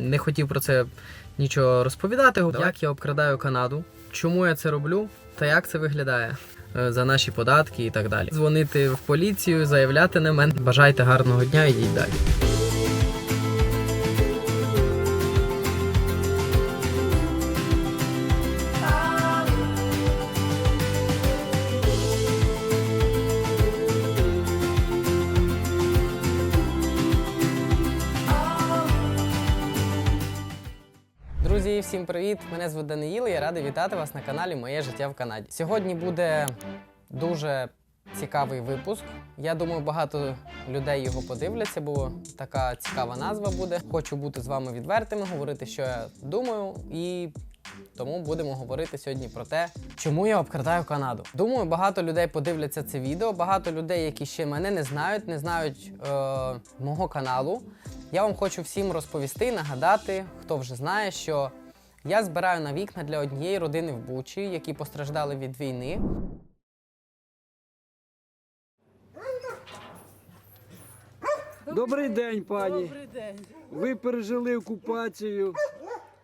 не хотів про це нічого розповідати. Як я обкрадаю Канаду, чому я це роблю та як це виглядає е, за наші податки і так далі. Дзвонити в поліцію, заявляти на мене. Бажайте гарного дня, ідіть далі. Мене звуть Даниїл. і Я радий вітати вас на каналі Моє життя в Канаді. Сьогодні буде дуже цікавий випуск. Я думаю, багато людей його подивляться, бо така цікава назва буде. Хочу бути з вами відвертими, говорити, що я думаю, і тому будемо говорити сьогодні про те, чому я обкрадаю Канаду. Думаю, багато людей подивляться це відео. Багато людей, які ще мене не знають, не знають е, мого каналу. Я вам хочу всім розповісти, нагадати, хто вже знає, що я збираю на вікна для однієї родини в Бучі, які постраждали від війни. Добрий день, пані. Добрий день. Ви пережили окупацію,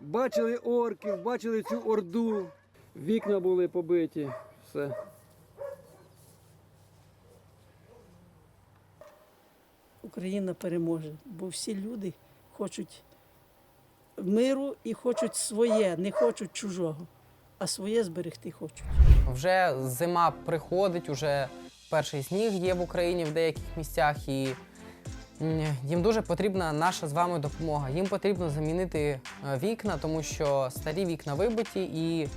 бачили орків, бачили цю орду. Вікна були побиті. Все. Україна переможе, бо всі люди хочуть миру і хочуть своє, не хочуть чужого, а своє зберегти хочуть. Вже зима приходить, уже перший сніг є в Україні в деяких місцях, і їм дуже потрібна наша з вами допомога. Їм потрібно замінити е, вікна, тому що старі вікна вибиті і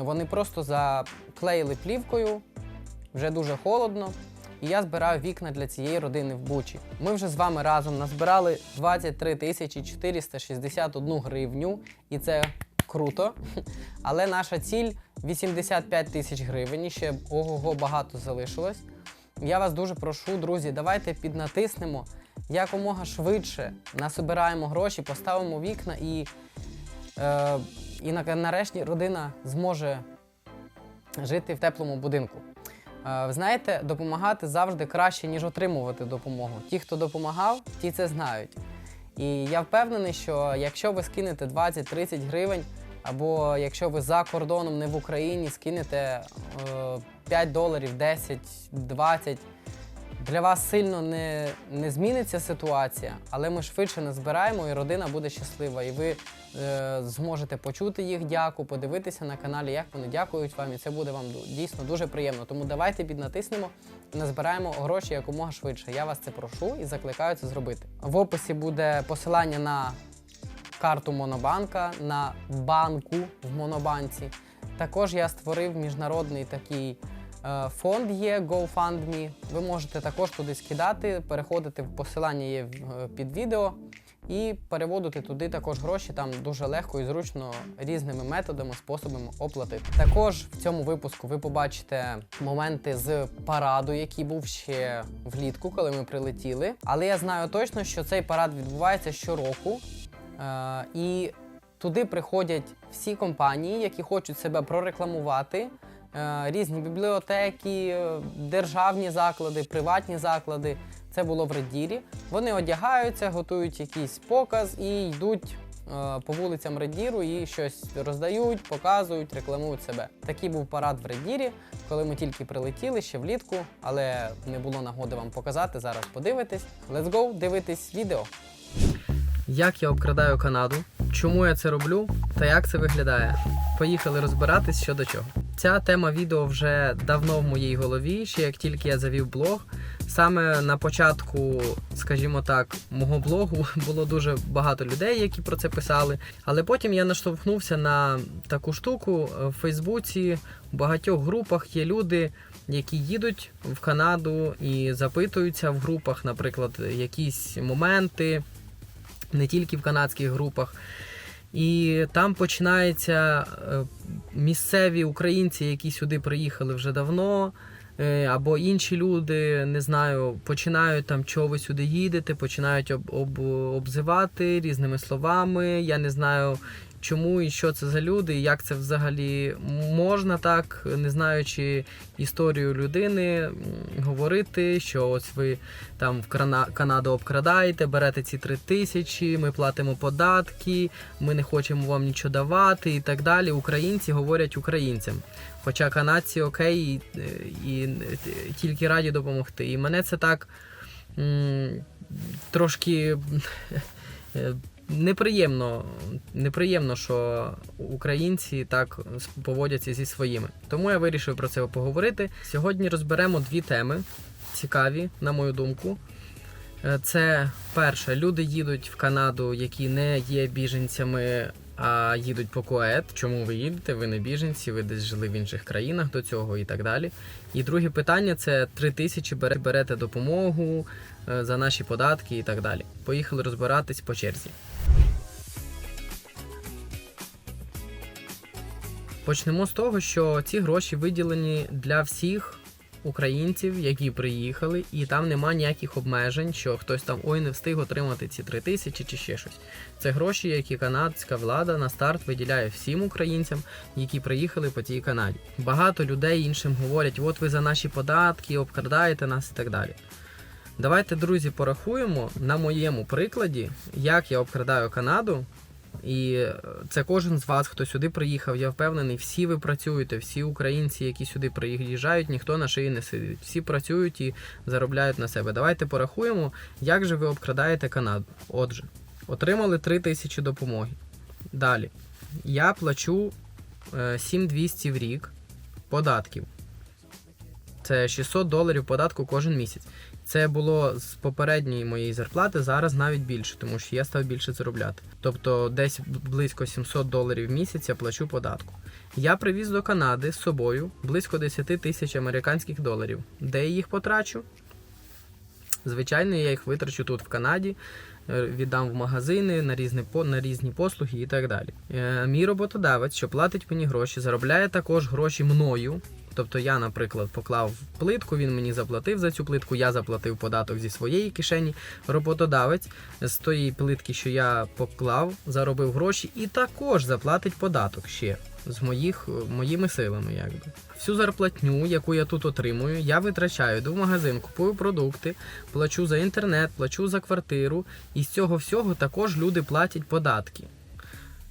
вони просто заклеїли плівкою, вже дуже холодно. І я збираю вікна для цієї родини в Бучі. Ми вже з вами разом назбирали 23 тисячі 461 гривню, і це круто. Але наша ціль 85 тисяч гривень. і Ще ого-го багато залишилось. Я вас дуже прошу, друзі, давайте піднатиснемо якомога швидше насобираємо гроші, поставимо вікна і, е, і нарешті родина зможе жити в теплому будинку. Е, знаєте, допомагати завжди краще, ніж отримувати допомогу. Ті, хто допомагав, ті це знають. І я впевнений, що якщо ви скинете 20-30 гривень, або якщо ви за кордоном, не в Україні, скинете е, 5 доларів, 10, 20, для вас сильно не, не зміниться ситуація, але ми швидше назбираємо, і родина буде щаслива. І ви е, зможете почути їх дяку, подивитися на каналі, як вони дякують вам, і це буде вам дійсно дуже приємно. Тому давайте піднатиснемо назбираємо гроші якомога швидше. Я вас це прошу і закликаю це зробити. В описі буде посилання на карту Монобанка, на банку в Монобанці. Також я створив міжнародний такий е, фонд є GoFundMe. Ви можете також туди скидати, переходити в посилання є е, під відео і переводити туди також гроші. Там дуже легко і зручно різними методами, способами оплатити. Також в цьому випуску ви побачите моменти з параду, який був ще влітку, коли ми прилетіли. Але я знаю точно, що цей парад відбувається щороку. Е, і туди приходять всі компанії, які хочуть себе прорекламувати. Е, різні бібліотеки, державні заклади, приватні заклади. Це було в Редірі. Вони одягаються, готують якийсь показ і йдуть е, по вулицям Редіру і щось роздають, показують, рекламують себе. Такий був парад в Редірі, коли ми тільки прилетіли ще влітку, але не було нагоди вам показати. Зараз подивитесь. Let's go, дивитись відео. Як я обкрадаю Канаду, чому я це роблю та як це виглядає. Поїхали розбиратись що до чого. Ця тема відео вже давно в моїй голові, ще як тільки я завів блог. Саме на початку, скажімо так, мого блогу було дуже багато людей, які про це писали. Але потім я наштовхнувся на таку штуку в Фейсбуці. В багатьох групах є люди, які їдуть в Канаду і запитуються в групах, наприклад, якісь моменти, не тільки в канадських групах. І там починаються е, місцеві українці, які сюди приїхали вже давно, або інші люди, не знаю, починають там, чого ви сюди їдете, починають об, об, обзивати різними словами. Я не знаю, чому і що це за люди, і як це взагалі можна так, не знаючи історію людини, говорити, що ось ви там в Канаду обкрадаєте, берете ці три тисячі, ми платимо податки, ми не хочемо вам нічого давати і так далі. Українці говорять українцям. Хоча канадці окей, і, і, тільки раді допомогти. І мене це так м, трошки е, неприємно, неприємно, що українці так поводяться зі своїми. Тому я вирішив про це поговорити. Сьогодні розберемо дві теми цікаві, на мою думку. Е, Це перше, люди їдуть в Канаду, які не є біженцями, а їдуть по КОЕД. Чому ви їдете? Ви не біженці, ви десь жили в інших країнах до цього і так далі. І друге питання це 3 тисячі берете допомогу е, за наші податки і так далі. Поїхали розбиратись по черзі. Почнемо з того, що ці гроші виділені для всіх українців, які приїхали, і там нема ніяких обмежень, що хтось там ой не встиг отримати ці три тисячі чи ще щось. Це гроші, які канадська влада на старт виділяє всім українцям, які приїхали по тій Канаді. Багато людей іншим говорять: от ви за наші податки обкрадаєте нас і так далі. Давайте, друзі, порахуємо на моєму прикладі, як я обкрадаю Канаду. І е, це кожен з вас, хто сюди приїхав. Я впевнений, всі ви працюєте, всі українці, які сюди приїжджають, ніхто на шиї не сидить. Всі працюють і заробляють на себе. Давайте порахуємо, як же ви обкрадаєте Канаду. Отже, отримали 3 тисячі допомоги. Далі. Я плачу е, 7200 в рік податків. Це 600 доларів податку кожен місяць. Це було з попередньої моєї зарплати, зараз навіть більше, тому що я став більше заробляти. Тобто десь близько 700 доларів в місяць я плачу податку. Я привіз до Канади з собою близько 10 тисяч американських доларів. Де я їх потрачу? Звичайно, я їх витрачу тут в Канаді, е, віддам в магазини на різні, на різні послуги і так далі. Е, Мій роботодавець, що платить мені гроші, заробляє також гроші мною. Тобто я, наприклад, поклав плитку, він мені заплатив за цю плитку, я заплатив податок зі своєї кишені. Роботодавець з тої плитки, що я поклав, заробив гроші і також заплатить податок ще з моїх, моїми силами. Якби. Всю зарплатню, яку я тут отримую, я витрачаю, в магазин, купую продукти, плачу за інтернет, плачу за квартиру, і з цього всього також люди платять податки.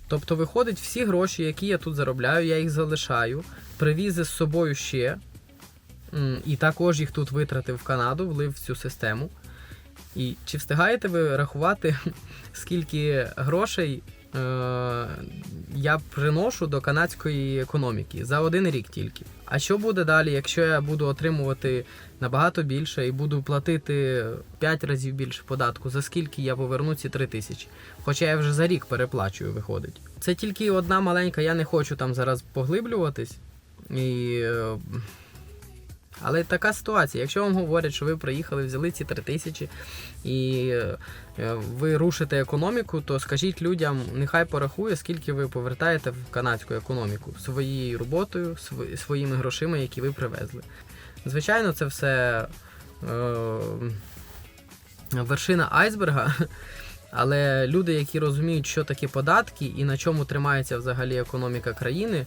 Тобто, виходить, всі гроші, які я тут заробляю, я їх залишаю, привіз з собою ще, і також їх тут витратив в Канаду, влив в цю систему. І чи встигаєте ви рахувати, скільки грошей е, я приношу до канадської економіки за один рік тільки? А що буде далі, якщо я буду отримувати набагато більше і буду платити 5 разів більше податку, за скільки я поверну ці 3 тисячі? Хоча я вже за рік переплачую, виходить. Це тільки одна маленька, я не хочу там зараз поглиблюватись. І... е, Але така ситуація. Якщо вам говорять, що ви приїхали, взяли ці 3 тисячі і е, ви рушите економіку, то скажіть людям, нехай порахує, скільки ви повертаєте в канадську економіку своєю роботою, своїми грошима, які ви привезли. Звичайно, це все е, вершина айсберга. Але люди, які розуміють, що таке податки і на чому тримається взагалі економіка країни,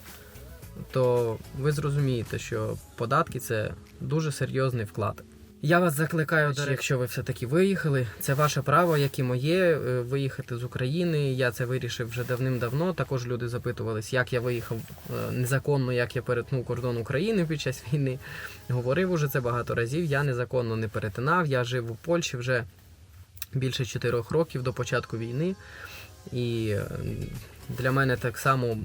то ви зрозумієте, що податки це дуже серйозний вклад. Я вас закликаю, речі, якщо ви все-таки виїхали, це ваше право, як і моє, е, виїхати з України. Я це вирішив вже давним-давно. Також люди запитувались, як я виїхав е, незаконно, як я перетнув кордон України під час війни. Говорив уже це багато разів. Я незаконно не перетинав. Я жив у Польщі вже більше 4 років до початку війни. І для мене так само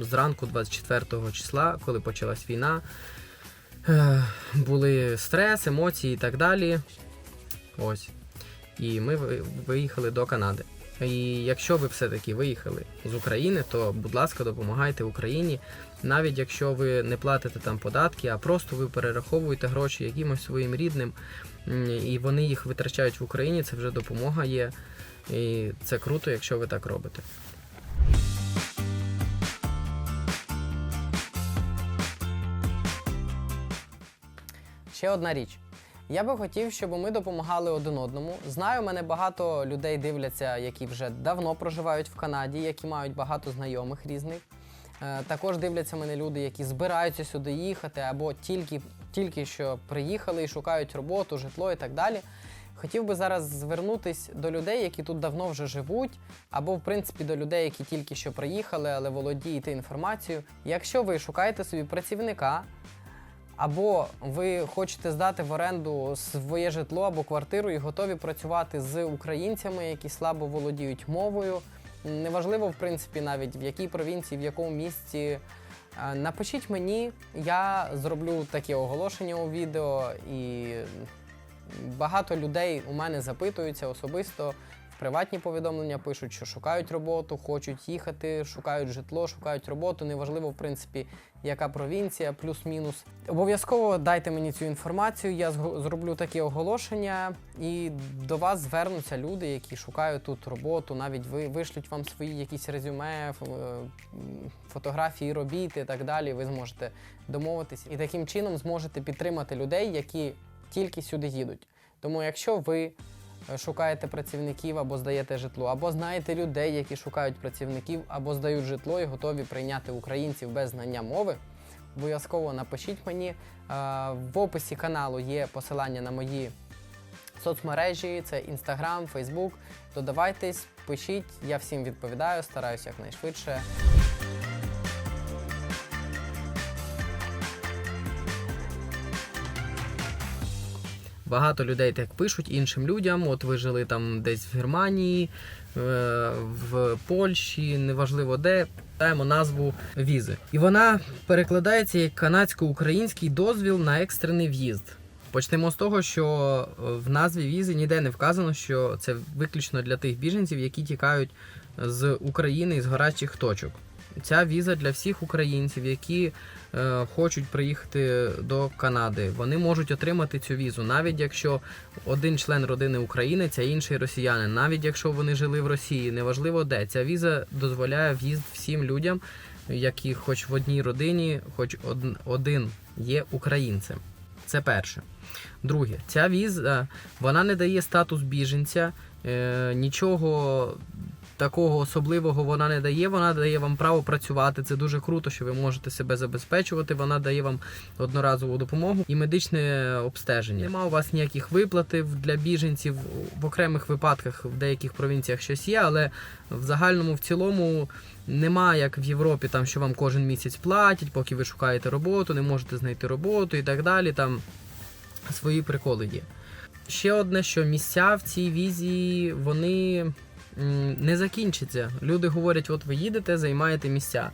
зранку, 24 числа, коли почалась війна, е, були стрес, емоції і так далі. Ось. І ми виїхали до Канади. І якщо ви все-таки виїхали з України, то будь ласка, допомагайте Україні. Навіть якщо ви не платите там податки, а просто ви перераховуєте гроші якимось своїм рідним, і вони їх витрачають в Україні, це вже допомога є. І це круто, якщо ви так робите. Ще одна річ. Я би хотів, щоб ми допомагали один одному. Знаю, мене багато людей дивляться, які вже давно проживають в Канаді, які мають багато знайомих різних. Е, Також дивляться мене люди, які збираються сюди їхати, або тільки, тільки що приїхали і шукають роботу, житло і так далі. Хотів би зараз звернутись до людей, які тут давно вже живуть, або в принципі до людей, які тільки що приїхали, але володієте інформацією. Якщо ви шукаєте собі працівника, або ви хочете здати в оренду своє житло або квартиру і готові працювати з українцями, які слабо володіють мовою. Неважливо, в принципі, навіть в якій провінції, в якому місці. Е, Напишіть мені, я зроблю таке оголошення у відео, і багато людей у мене запитуються особисто. Приватні повідомлення пишуть, що шукають роботу, хочуть їхати, шукають житло, шукають роботу. Неважливо, в принципі, яка провінція, плюс-мінус. Обов'язково дайте мені цю інформацію. Я зроблю таке оголошення, і до вас звернуться люди, які шукають тут роботу. Навіть ви вишлють вам свої якісь резюме, е, фотографії робіт і так далі. Ви зможете домовитись і таким чином зможете підтримати людей, які тільки сюди їдуть. Тому, якщо ви шукаєте працівників або здаєте житло, або знаєте людей, які шукають працівників, або здають житло і готові прийняти українців без знання мови, обов'язково напишіть мені. Е, В описі каналу є посилання на мої соцмережі, це Instagram, Facebook. Додавайтесь, пишіть, я всім відповідаю, стараюся якнайшвидше. Багато людей так пишуть іншим людям. От ви жили там десь в Германії, е, в Польщі, неважливо де. Питаємо назву візи. І вона перекладається як канадсько-український дозвіл на екстрений в'їзд. Почнемо з того, що е, в назві візи ніде не вказано, що це виключно для тих біженців, які тікають з України із гарячих точок. Ця віза для всіх українців, які е, хочуть приїхати до Канади. Вони можуть отримати цю візу, навіть якщо один член родини українець, а інший росіянин, навіть якщо вони жили в Росії, неважливо де. Ця віза дозволяє в'їзд всім людям, які хоч в одній родині, хоч од- один є українцем. Це перше. Друге, ця віза вона не дає статус біженця, е, нічого такого особливого вона не дає. Вона дає вам право працювати. Це дуже круто, що ви можете себе забезпечувати. Вона дає вам одноразову допомогу і медичне обстеження. Нема у вас ніяких виплатів для біженців в окремих випадках в деяких провінціях щось є, але в загальному в цілому. Нема як в Європі, там що вам кожен місяць платять, поки ви шукаєте роботу, не можете знайти роботу і так далі. Там свої приколи є. Ще одне, що місця в цій візі вони не закінчаться. Люди говорять: от ви їдете, займаєте місця.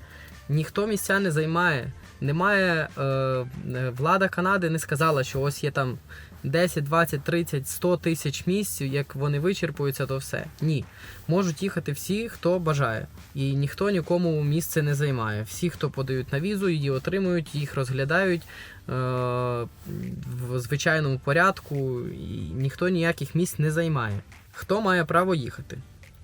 Ніхто місця не займає. Немає е, влада Канади не сказала, що ось є там 10, 20, 30, 100 тисяч місць, як вони вичерпуються, то все. Ні. Можуть їхати всі, хто бажає. І ніхто нікому місце не займає. Всі, хто подають на візу, її отримують, їх розглядають е, в звичайному порядку, і ніхто ніяких місць не займає. Хто має право їхати?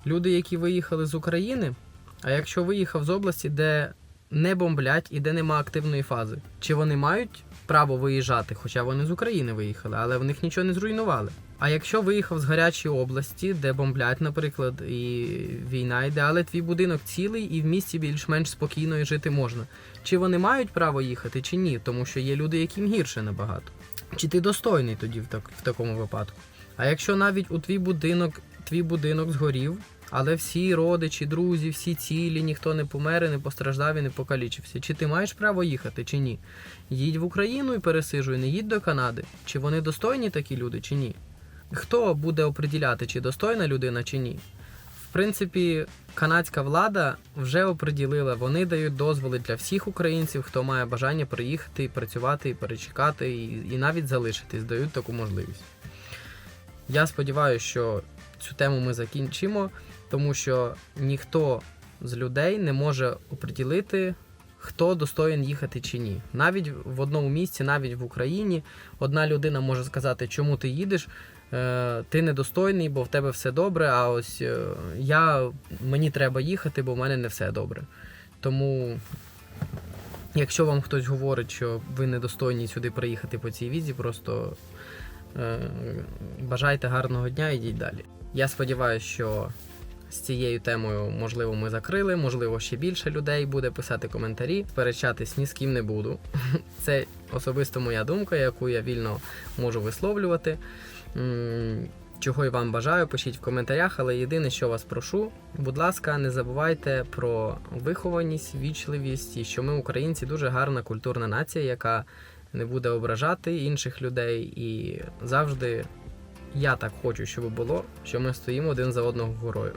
Люди, які виїхали з України, а якщо виїхав з області, де не бомблять і де нема активної фази, чи вони мають право виїжджати, хоча вони з України виїхали, але в них нічого не зруйнували. А якщо виїхав з гарячої області, де бомблять, наприклад, і війна йде, але твій будинок цілий і в місті більш-менш спокійно і жити можна. Чи вони мають право їхати, чи ні? Тому що є люди, яким гірше набагато. Чи ти достойний тоді в, так, в такому випадку? А якщо навіть у твій будинок, твій будинок згорів, але всі родичі, друзі, всі цілі, ніхто не помер, і не постраждав і не покалічився. Чи ти маєш право їхати, чи ні? Їдь в Україну і пересижуй, не їдь до Канади. Чи вони достойні такі люди, чи ні? Хто буде оприділяти, чи достойна людина, чи ні? В принципі, канадська влада вже оприділила, вони дають дозволи для всіх українців, хто має бажання приїхати працювати, перечекати, і, і навіть залишитись, дають таку можливість. Я сподіваюся, що цю тему ми закінчимо, тому що ніхто з людей не може оприділити, хто достоїн їхати чи ні. Навіть в одному місці, навіть в Україні, одна людина може сказати, чому ти їдеш. Е, ти недостойний, бо в тебе все добре, а ось е, я, мені треба їхати, бо в мене не все добре. Тому, якщо вам хтось говорить, що ви недостойні сюди приїхати по цій візі, просто Е, Бажайте гарного дня, ідіть далі. Я сподіваюся, що з цією темою, можливо, ми закрили, можливо, ще більше людей буде писати коментарі. Сперечатись ні з ким не буду. Це особисто моя думка, яку я вільно можу висловлювати. Чого і вам бажаю, пишіть в коментарях, але єдине, що вас прошу, будь ласка, не забувайте про вихованість, вічливість і що ми, українці, дуже гарна культурна нація, яка не буде ображати інших людей. І завжди я так хочу, щоб було, що ми стоїмо один за одного горою.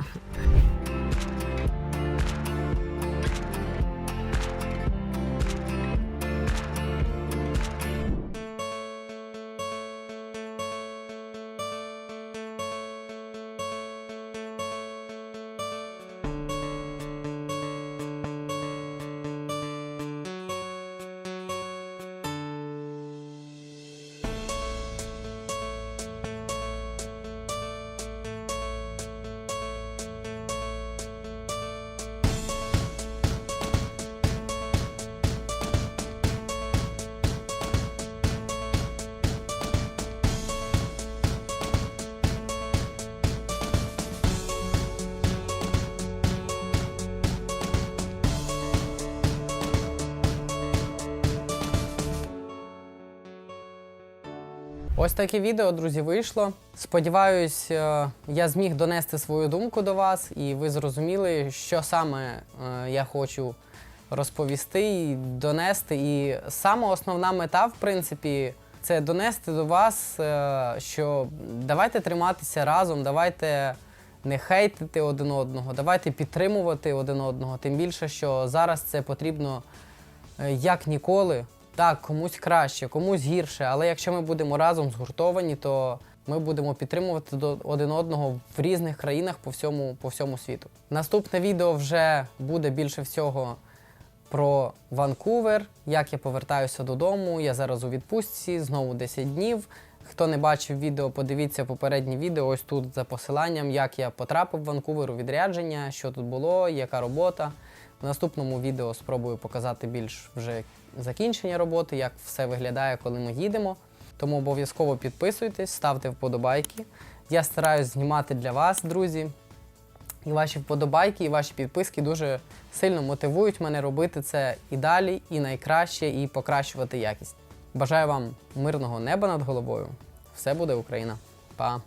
Ось таке відео, друзі, вийшло. Сподіваюсь, е, я зміг донести свою думку до вас, і ви зрозуміли, що саме е, я хочу розповісти і донести. І саме основна мета, в принципі, це донести до вас, е, що давайте триматися разом, давайте не хейтити один одного, давайте підтримувати один одного. Тим більше, що зараз це потрібно як ніколи. Так, комусь краще, комусь гірше, але якщо ми будемо разом згуртовані, то ми будемо підтримувати один одного в різних країнах по всьому, по всьому світу. Наступне відео вже буде більше всього про Ванкувер, як я повертаюся додому. Я зараз у відпустці, знову 10 днів. Хто не бачив відео, подивіться попереднє відео ось тут за посиланням, як я потрапив в Ванкувер у відрядження, що тут було, яка робота. В наступному відео спробую показати більш вже закінчення роботи, як все виглядає, коли ми їдемо. Тому обов'язково підписуйтесь, ставте вподобайки. Я стараюсь знімати для вас, друзі. І ваші вподобайки, і ваші підписки дуже сильно мотивують мене робити це і далі, і найкраще, і покращувати якість. Бажаю вам мирного неба над головою. Все буде Україна. Па!